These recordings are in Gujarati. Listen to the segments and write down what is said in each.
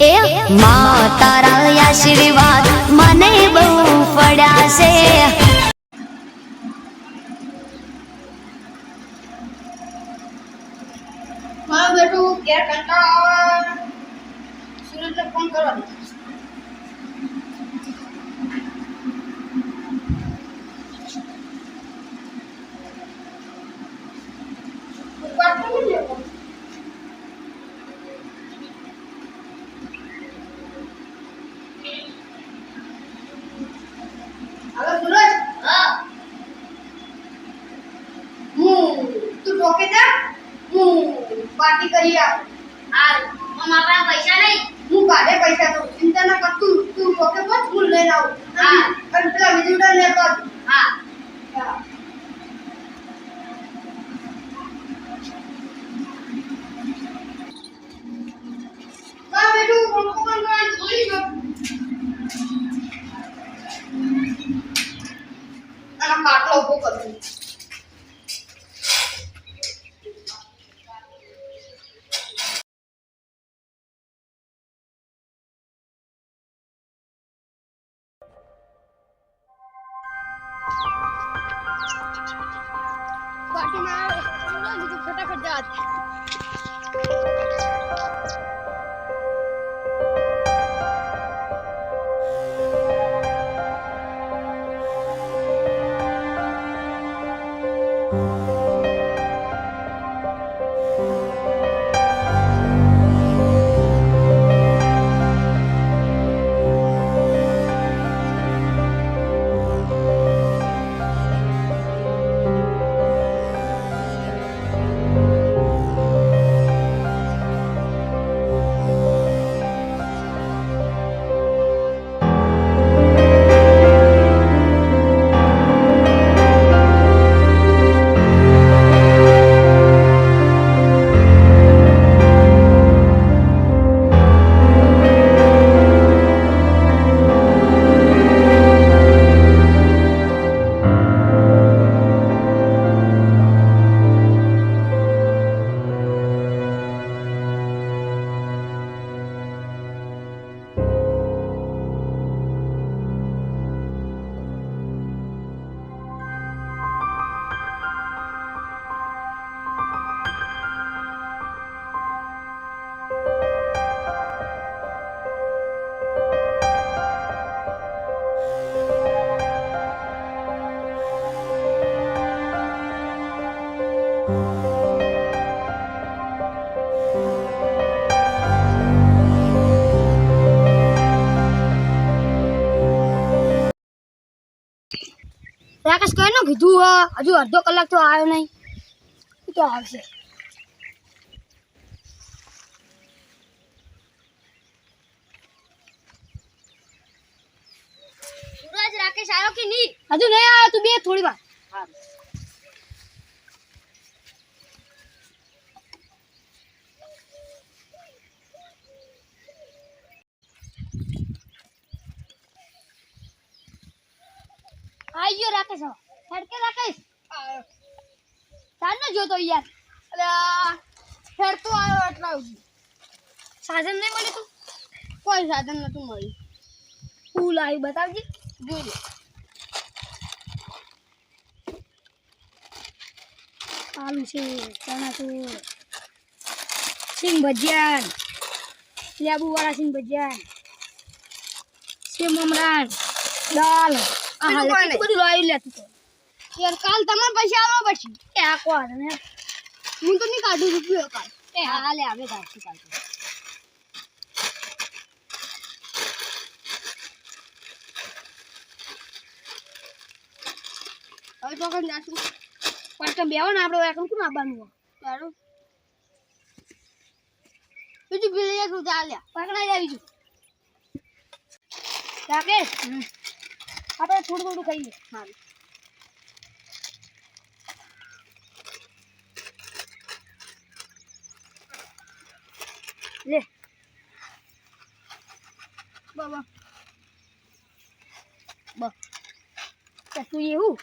એ મા તારા આશીર્વાદ મને બહુ પડ્યા છે. ફોન કરો. વાત તો નહીં લેવો. હાલો સુરજ હું તું ટોકે જા હું પાર્ટી કરી આપ હાલ મારા પાસે પૈસા નહીં. હું કાલે પૈસા દઉં ચિંતા ના કર તું તું ટોકે પહોંચ હું લઈને આવું. હા. અને પેલા બીજું ને કર. પાર્ટીમાં આવે તો ફટાફટ કીધું હા. હજુ અડધો કલાક તો આવ્યો નહીં. તો આવશે. સૂરજ રાકેશ આવ્યો કે નહીં? હજુ નહીં આવ્યો તું બે થોડી વાર આવી ગયો રાકેશ હવે. હેડ કે રાકેશ તારનો જોતો યાર અલ્યા ફેર તો આવ્યો એટલા સુધી સાધન નહીં મળ્યું તું કોઈ સાધન નતું મળ્યું ફૂલ આવ્યું બતાવજે જોઈ લે આલુ છે ચણા છે સિંગ ભજીયા લેબુ વાળા સિંગ ભજીયા સેવ મમરાન દાલ આ બીજું હાલે કોઈ કેટલું બધું લાવી લેતું તો યાર કાલ તમાર પૈસા આવવા પછી. એ આ કોણ ને? હું તો નહીં કાઢું રૂપિયો કાલ એ હાલે આવે કાઢશું કાલ હવે તો કઈ જાશું. પાછા બેવો ને આપણે એકલું શું આવવાનું? સારું. બીજું બિલ એક રૂપિયા આલ્યા પકડાઈ આવી છું રાકેશ આપણે થોડું થોડું ખાઈએ. સારું. તે તું એવું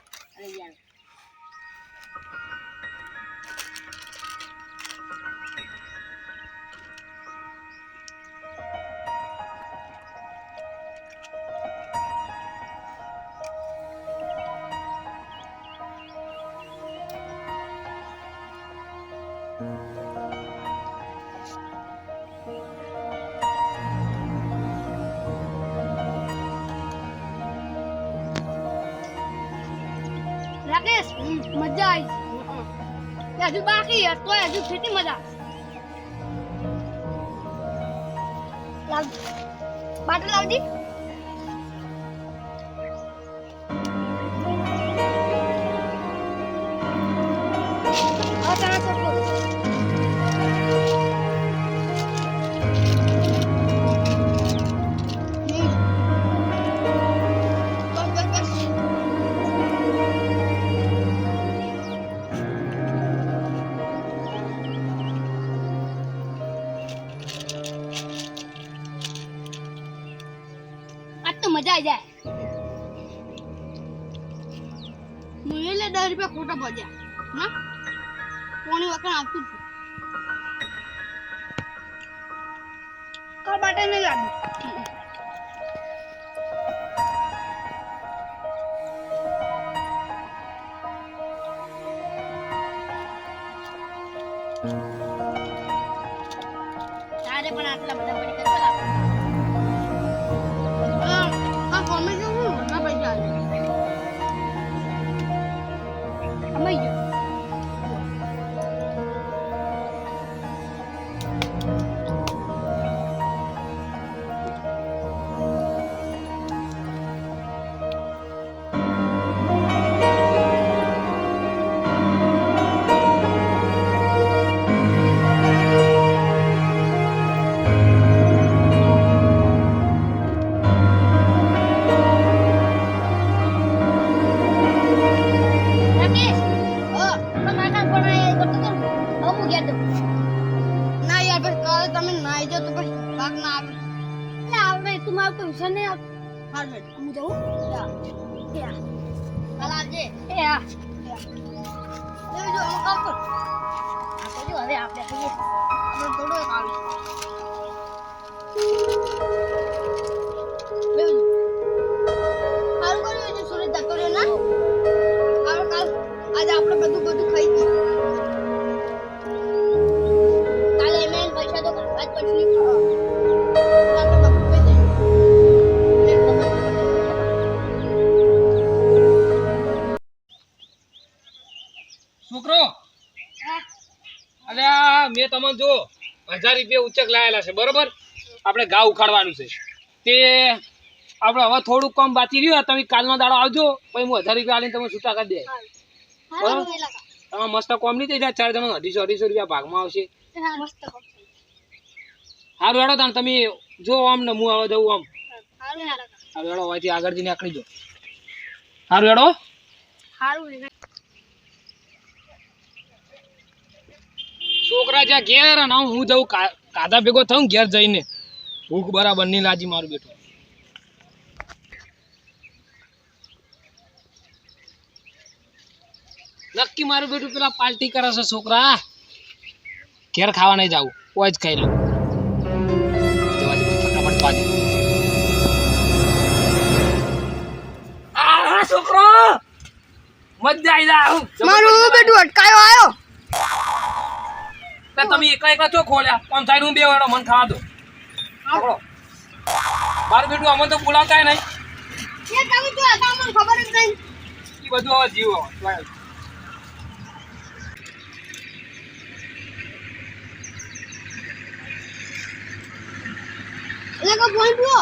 મજા આવી. હજુ બાકી તો હજુ ખેતી મજા બાટલ લાવજી. મજા આવી જાય મુયેલે દસ રૂપિયા ખોટા પડ્યા હા? કોણી વખત આપતું છું. માટે નહીં લાગ્યું તારે પણ આટલા બધા પડી કેટલા લાગે આ ના હવે કાલ આજે આપણે બધું બધું ખાઈ ગયું કાલે મેં પૈસા તો કાઢવા જ પડશે અલ્યા જુઓ હજાર રૂપિયા ઉચક લાયેલા છે બરોબર? આપણે ઘા ઉખાડવાનું છે. તે આપણે હવે થોડુંક કામ બાકી રહ્યું તમે કાલનો દાડો આવજો પછી હું હજાર રૂપિયા આવીને તમે છૂટા કરી દે બરાબર? તમે મસ્ત કોમ નહીં થઈ જાય ચાર જણા અઢીસો અઢીસો રૂપિયા ભાગમાં આવશે. સારું હેડો તાને તમે જો આમ ને હું હવે જવું આમ. સારું હેડો અહીંથી આગળ જઈને આકડી જો સારું હેડો. હારું છોકરા જ્યાં ઘેર અને હું જઉં કાદા ભેગો થઉં ઘેર જઈને ભૂખ બરાબર નહીં લાજી મારું બેઠું નક્કી મારું બેટું પેલા પાર્ટી કરે છે છોકરા. ઘેર ખાવા નહીં જાવું કોઈ જ ખાઈ લઉં. ફટાફટ જવા છોકરો! મજા આવી જાય. મારું બેટું અટકાયો આયો. તો તમે એકલા એકલા ચો ખોલ્યા. આમ સાઈડ હું બે વાળો મન ખાવા દો. મારું બેટું અમને તો બોલાવતા નહીં. ખબર જ નહીં. એ બધું હવે જીવો. હવે. એટલે કે ફોન પીવો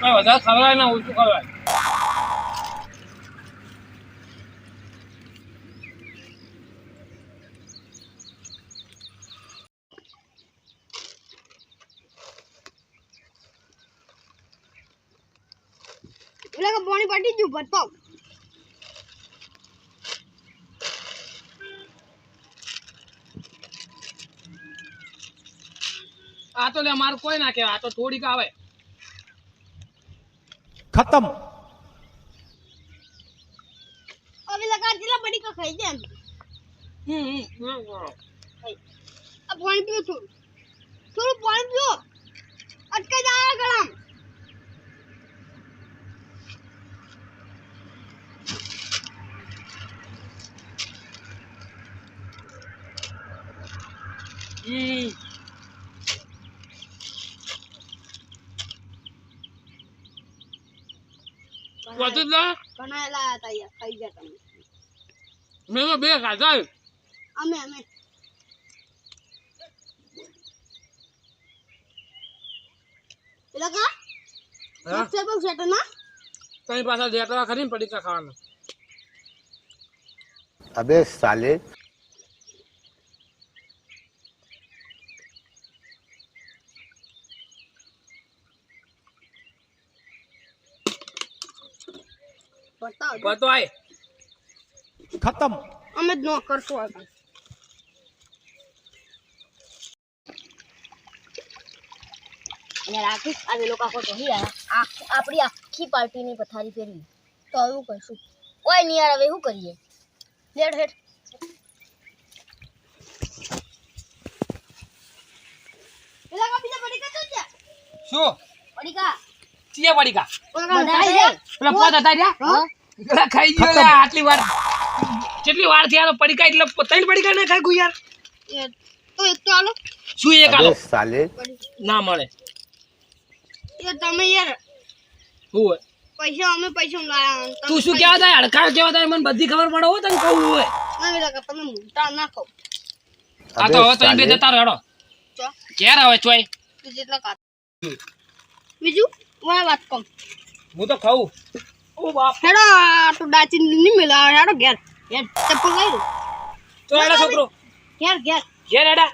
કઈ વધારે ખવડાય ને ઓછું ખવડાય. એટલે કે પાણી પટી ગયું ભરતો આ તો લે માર કોઈ ના કહેવાય આ તો થોડીક આવે. ખતમ. હવે લગા દિલા બડી કો ખાઈ જાય. હમ હમ. આ પાણી પીઓ થોડું થોડું પાણી પીઓ પહોંચી જ ના મેં તો બે ખાધા ના? તઈ પાછા દેતવા ખરી પડીકા ખાવાનું. અબે સાલે. ઊભો તો આય. ખતમ. અમે જ ન કરશું આગળ અને રાખી આવી લોકો આખો તો આ આપણી આખી પાર્ટીની પથારી ફેરવી. તો આવું કરશું? કોઈ નહીં યાર હવે શું કરીએ? લેટ હેઠ શું? પડીકા. ચિયા પડીકા. પેલા પોત હતા રહ્યા? ખાઈ ગયો લે આટલી વાર. કેટલી વારથી આલો પડીકા એટલે ત્રણ પડીકા ને ખાઈ ગયું યાર તો એક તો આલો. શું એક આલો? સાલે. ના મળે. એ તમે યાર હું તું શું કેવા થાય અડકા કેવા થાય મને બધી ખબર પડે હો તને કહું હોય. મોટા ના કહો આ બીજું હું તો ખાઉં. ઓ બાપ. હેડો આ ડાચી નહીં મેલા. હેડો ઘેર. ઘેર ચપ્પલ લઈ લો. તો એડા છોકરો. ઘેર ઘેર. ઘેર એડા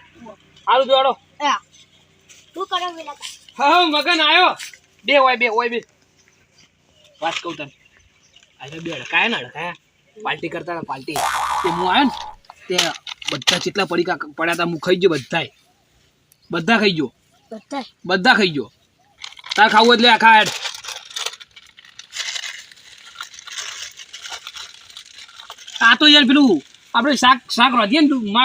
હારું જોડો એ કરો પેલા હા હા મગન આયો. બે હોય બે હોય બે. વાત કહું તને. આજે બે હડકાયા ને પાર્ટી કરતા હતા પાર્ટી તે હું આવ્યો ને તે બધા જેટલા પડીકા પડ્યા હતા હું ખાઈ ગયો બધાય. બધા ખાઈ ગયો. બધા બધા ખાઈ ગયો. તાર ખાવું એટલે આખા હેડ. આ યાર પેલું આપણે શાક શાક રોધીએ ને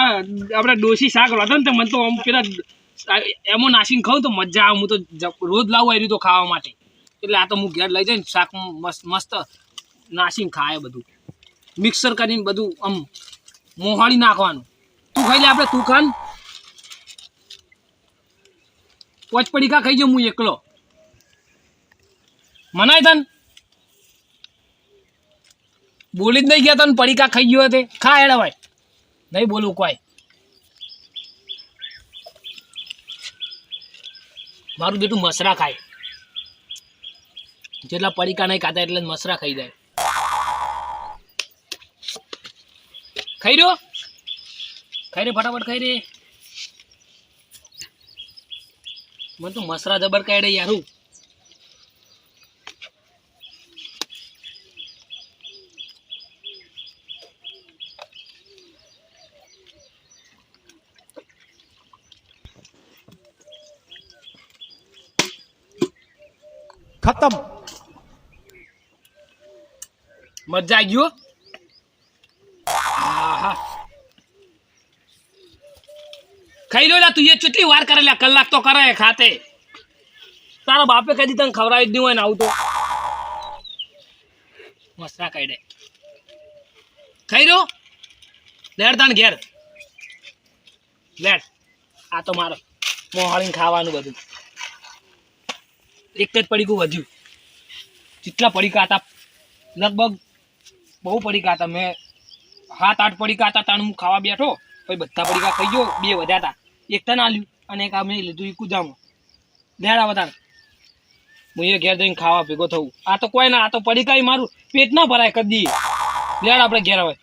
આપણે ડોસી શાક રોધે ને મને તો આમ પેલા એમો નાસીને ખાઉં તો મજા આવે. હું તો રોજ લાવું આવ્યું તો ખાવા માટે. એટલે આ તો હું ઘેર લઈ જઈને શાક મસ્ત મસ્ત નાસીને ખાય બધું. મિક્સર કરીને બધું આમ મોહાળી નાખવાનું. તું ખાઈ લે આપણે, તું ખાન. પોચ પડીકા ખાઈ જાઉં હું એકલો. મનાય તન? બોલી જ નહીં ગયા તને પડીકા ખાઈ ગયો તે. ખા હેડા ભાઈ. નહીં બોલું કોઈ. મારું બેટું મસરા ખાય. જેટલા પડીકા નહીં ખાતા એટલે મસરા ખાઈ જાય. ખાઈ રહ્યો? ખાઈ રે ફટાફટ ખાઈ રે મને તો મસરા જબર કાઢે યારું ખતમ. મજા આવી ગયો ખાઈ લો તું, એ કેટલી વાર કરે કલાક તો કરે ખાતે. તારા બાપે કદી તને ખવડાવી દીધું હોય ને આવું તો. મસરા કાઈ દે ખાઈ રહ્યો લેડ તાણ ઘેર. લેડ આ તો મારો. મોહળીને ખાવાનું બધું. એક જ પડીકું વધ્યું. જેટલા પડીકા હતા, લગભગ બહુ પડીકા હતા. મેં સાત, આઠ પડીકા હતા તાણ હું ખાવા બેઠો, પછી બધા પડીકા ખાઈ ગયો, બે વધ્યા હતા. એક તને આલ્યું અને એક મેં લીધું એ કુદામાં લેડા વધારે હું એ ઘેર જઈને ખાવા ભેગો થવું આ તો કોઈ ના, આ તો પડીકા મારું. પેટ ના ભરાય કદી. લેડ આપણે ઘેર હવે.